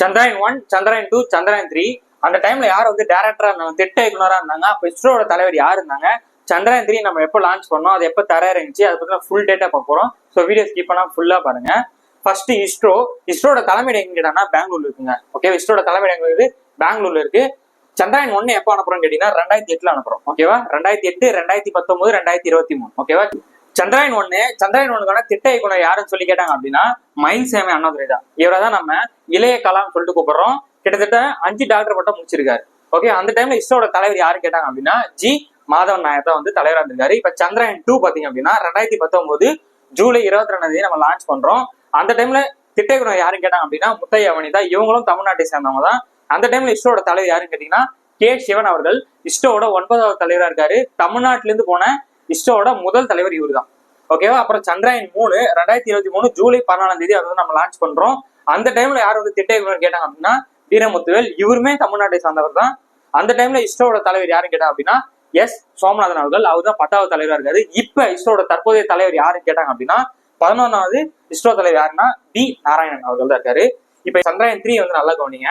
Chandrayaan one Chandrayaan two Chandrayaan three அந்த டைம்ல யார் வந்து டேரக்டரா இருந்தாங்க திட்ட இயக்குனரா இருந்தாங்க அப்ப இஸ்ரோட தலைவர் யார் இருந்தாங்க சந்திராயன் த்ரீ நம்ம எப்போ லான்ச் பண்ணோம் அது எப்போ தர இருந்துச்சு அதை பத்தி ஃபுல் டேட்டா பார்க்க போறோம். ஸோ வீடியோ ஸ்கிப் பண்ணா ஃபுல்லா பாருங்க. ஃபர்ஸ்ட் இஸ்ரோ இஸ்ரோட தலைமையிடம் எங்க பெங்களூர்ல இருக்குங்க. ஓகே இஸ்ரோட தலைமையிடம் இருக்குது பெங்களூர்ல இருக்கு. சந்திராயன் ஒன்னு எப்போ அனுப்புறோம் கேட்டீங்கன்னா ரெண்டாயிரத்தி எட்டுல அனுப்புறோம். ஓகேவா ரெண்டாயிரத்தி எட்டு ரெண்டாயிரத்தி பத்தொன்பது ரெண்டாயிரத்தி இருபத்தி மூணு. ஓகேவா சந்திராயன் ஒண்ணு சந்திராயன் ஒண்ணுக்கான திட்ட இயக்குனர் யாருன்னு சொல்லி கேட்டாங்க அப்படின்னா மயில் சேமை அண்ணாதுரை தான் இவரை தான் நம்ம இளைய கலாம் சொல்லிட்டு கூப்பிடுறோம். கிட்டத்தட்ட அஞ்சு டாக்டர் பட்டம் முடிச்சிருக்காரு. ஓகே அந்த டைம்ல இஸ்ரோட தலைவர் யாரு கேட்டாங்க அப்படின்னா ஜி. மாதவன் நாயர் தான் வந்து தலைவரா இருந்திருக்காரு இப்ப சந்திராயன் டூ பாத்தீங்க அப்படின்னா ரெண்டாயிரத்தி பத்தொன்பது ஜூலை இருபத்தி ரெண்டாம் தேதி நம்ம லான்ச் பண்றோம். அந்த டைம்ல திட்ட இயக்குனர் கேட்டாங்க அப்படின்னா முத்தையா தான் இவங்களும் தமிழ்நாட்டை சேர்ந்தவங்க தான். அந்த டைம்ல இஸ்ரோட தலைவர் யாருன்னு கேட்டீங்கன்னா கே. சிவன் அவர்கள். இஸ்ரோட ஒன்பதாவது தலைவரா இருக்காரு. தமிழ்நாட்டுல இருந்து போன இஸ்ரோட முதல் தலைவர் இவர் தான் ஓகேவா அப்புறம் சந்திராயன் மூணு ரெண்டாயிரத்தி இருபத்தி மூணு ஜூலை பதினாலாம் தேதி அதை வந்து நம்ம லான்ச் பண்றோம். அந்த டைம்ல யார் வந்து திட்ட இயக்குனர் கேட்டாங்க அப்படின்னா வீரமுத்துவேல். இவருமே தமிழ்நாட்டை சார்ந்தவர் தான் அந்த டைம்ல இஸ்ரோட தலைவர் யாருன்னு கேட்டாங்க அப்படின்னா எஸ். சோமநாதன் அவர்கள். அவர் தான் பத்தாவது தலைவரா இருக்காரு. இப்ப இஸ்ரோட தற்போதைய தலைவர் யாருன்னு கேட்டாங்க அப்படின்னா பதினொன்னாவது இஸ்ரோ தலைவர் யாருன்னா டி. நாராயணன் அவர்கள் தான் இருக்காரு. இப்ப சந்திராயன் த்ரீ வந்து நல்லா கவனிங்க.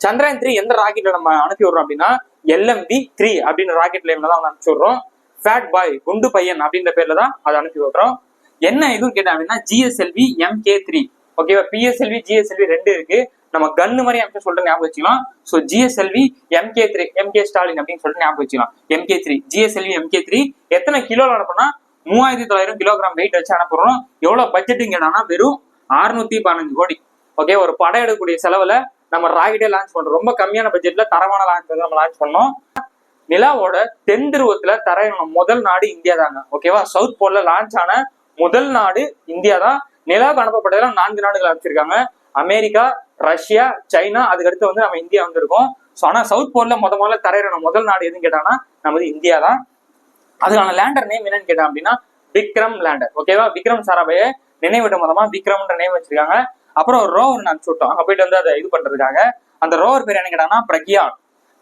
சந்திராயன் த்ரீ எந்த ராக்கெட்ல நம்ம அனுப்பி விடுறோம் அப்படின்னா எல்எம்பி த்ரீ அப்படின்னு ராக்கெட் லைம்ல தான் வந்து அனுப்பிச்சு விடுறோம். ஃபேட் பாய் குண்டு பையன் அப்படின்ற பேர்ல தான் அதை அனுப்பி விடுறோம் என்ன இதுவும் கேட்டேன் அப்படின்னா ஜிஎஸ்எல்வி எம்கே த்ரீ ஓகேவா பிஎஸ்எல்வி ஜிஎஸ்எல்வி ரெண்டு இருக்கு. நம்ம கன்னு மாதிரி அமைச்சு சொல்லிட்டு ஞாபகம் வச்சுக்கலாம். So GSLV MK three MK Stalin அப்படின்னு சொல்லிட்டு ஞாபகம் வச்சுக்கலாம். MK three GSLV MK three எத்தனை கிலோல அனுப்புனா? மூவாயிரத்தி தொள்ளாயிரம் கிலோகிராம் வெயிட் வச்சு அனுப்புறோம். எவ்வளவு பட்ஜெட்டுங்க கேட்டானா வெறும் அறுநூத்தி பதினஞ்சு கோடி. ஓகே ஒரு படம் எடுக்கக்கூடிய செலவுல நம்ம ராக்கெட்டே லான்ச் பண்றோம். ரொம்ப கம்மியான பட்ஜெட்ல தரமான லான்ச் வந்து நம்ம லான்ச் பண்ணோம். நிலாவோட தென் துருவத்துல தரையின முதல் நாடு இந்தியா தாங்க ஓகேவா சவுத் போல்ல லான்ச் ஆன முதல் நாடு இந்தியா தான் நிலாவுக்கு அனுப்பப்பட்டதுல நான்கு நாடுகள் அனுப்பிச்சிருக்காங்க அமெரிக்கா ரஷ்யா சைனா அதுக்கடுத்து வந்து நம்ம இந்தியா வந்திருக்கோம். ஸோ ஆனால் சவுத் போல்ல முத முதல்ல தரையின முதல் நாடு எதுன்னு கேட்டாங்கன்னா நமது இந்தியா தான் அதுக்கான லேண்டர் நேம் என்னன்னு கேட்டோம் அப்படின்னா விக்ரம் லேண்டர் ஓகேவா விக்ரம் சாராபாய நினைவிட மூலமா விக்ரம்ன்ற நேம் வச்சிருக்காங்க. அப்புறம் ஒரு ரோவர் நான் சுட்டோம் அங்கே போயிட்டு வந்து அதை இது பண்றதுக்காக. அந்த ரோவர் பேர் என்ன கேட்டாங்கன்னா பிரக்யான்.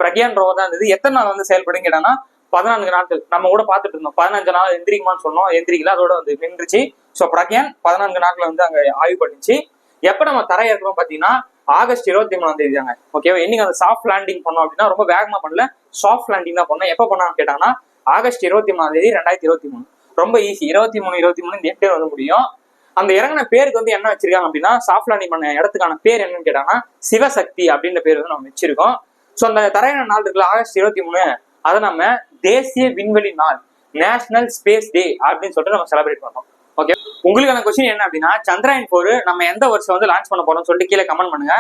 பிரக்யான் ரோவர் தான் இருந்தது எத்தனை நாள் வந்து செயல்படும் கேட்டாங்கன்னா பதினான்கு நாட்கள். நம்ம கூட பார்த்துட்டு இருந்தோம். பதினஞ்சு நாள் எந்திரிக்குமான்னு சொன்னோம். எந்திரிக்கல அதோட வந்து நின்றுச்சு. ஸோ பிரக்யான் பதினான்கு நாட்கள் வந்து அங்க ஆய்வு பண்ணிச்சு. எப்ப நம்ம தரையிறக்கணும் பாத்தீங்கன்னா ஆகஸ்ட் இருபத்தி மூணாம் தேதி தாங்க. ஓகேவா என்னைக்கு அந்த சாஃப்ட் லேண்டிங் பண்ணோம் அப்படின்னா ரொம்ப வேகமா பண்ணல. சாஃப்ட் லேண்டிங் தான் பண்ணோம். எப்போ பண்ணான்னு கேட்டாங்கன்னா ஆகஸ்ட் இருபத்தி மூணாம் தேதி ரெண்டாயிரத்தி இருபத்தி மூணு ரொம்ப ஈஸி இருபத்தி மூணு இருபத்தி மூணு எட்டு வந்து முடியும். அந்த இறங்கின பேருக்கு வந்து என்ன வச்சிருக்காங்க அப்படின்னா சாஃப்ட் லேண்டிங் பண்ண இடத்துக்கான பேர் என்னன்னு கேட்டாங்கன்னா சிவசக்தி அப்படின்ற பேர் வந்து நம்ம வச்சிருக்கோம். ஸோ அந்த தரையான நாள் இருக்குல்ல ஆகஸ்ட் இருபத்தி மூணு அதை நம்ம தேசிய விண்வெளி நாள் நேஷனல் ஸ்பேஸ் டே அப்படின்னு சொல்லிட்டு நம்ம செலிப்ரேட் பண்ணோம் ஓகே உங்களுக்கான கொஸ்டின் என்ன அப்படின்னா சந்திராயன் போர் நம்ம எந்த வருஷம் வந்து லான்ச் பண்ண போறோம்னு சொல்லிட்டு கீழே கமெண்ட் பண்ணுங்க.